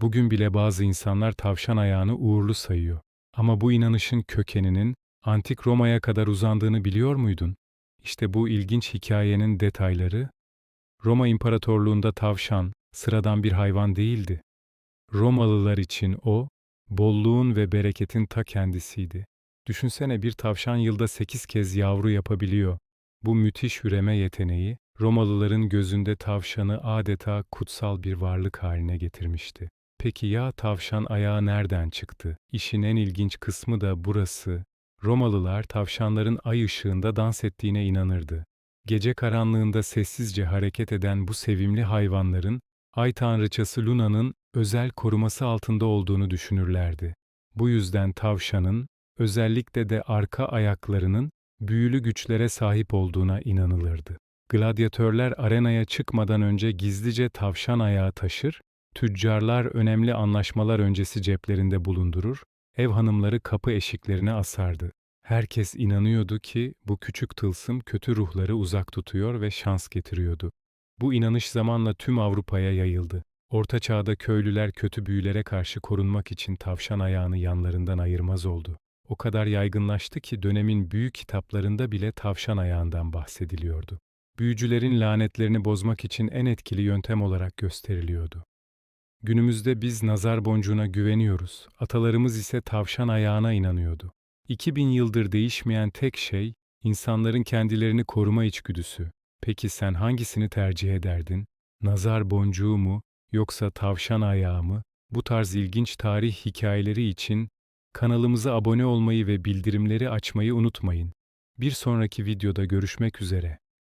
Bugün bile bazı insanlar tavşan ayağını uğurlu sayıyor. Ama bu inanışın kökeninin antik Roma'ya kadar uzandığını biliyor muydun? İşte bu ilginç hikayenin detayları Roma İmparatorluğunda tavşan sıradan bir hayvan değildi. Romalılar için o bolluğun ve bereketin ta kendisiydi. Düşünsene bir tavşan yılda sekiz kez yavru yapabiliyor. Bu müthiş üreme yeteneği Romalıların gözünde tavşanı adeta kutsal bir varlık haline getirmişti. Peki ya tavşan ayağı nereden çıktı? İşin en ilginç kısmı da burası. Romalılar tavşanların ay ışığında dans ettiğine inanırdı. Gece karanlığında sessizce hareket eden bu sevimli hayvanların ay tanrıçası Luna'nın özel koruması altında olduğunu düşünürlerdi. Bu yüzden tavşanın, özellikle de arka ayaklarının büyülü güçlere sahip olduğuna inanılırdı. Gladyatörler arenaya çıkmadan önce gizlice tavşan ayağı taşır, tüccarlar önemli anlaşmalar öncesi ceplerinde bulundurur, ev hanımları kapı eşiklerine asardı. Herkes inanıyordu ki bu küçük tılsım kötü ruhları uzak tutuyor ve şans getiriyordu. Bu inanış zamanla tüm Avrupa'ya yayıldı. Orta çağda köylüler kötü büyülere karşı korunmak için tavşan ayağını yanlarından ayırmaz oldu. O kadar yaygınlaştı ki dönemin büyük kitaplarında bile tavşan ayağından bahsediliyordu. Büyücülerin lanetlerini bozmak için en etkili yöntem olarak gösteriliyordu. Günümüzde biz nazar boncuğuna güveniyoruz, atalarımız ise tavşan ayağına inanıyordu. 2000 yıldır değişmeyen tek şey, insanların kendilerini koruma içgüdüsü. Peki sen hangisini tercih ederdin? Nazar boncuğu mu, yoksa tavşan ayağı mı? Bu tarz ilginç tarih hikayeleri için kanalımıza abone olmayı ve bildirimleri açmayı unutmayın. Bir sonraki videoda görüşmek üzere.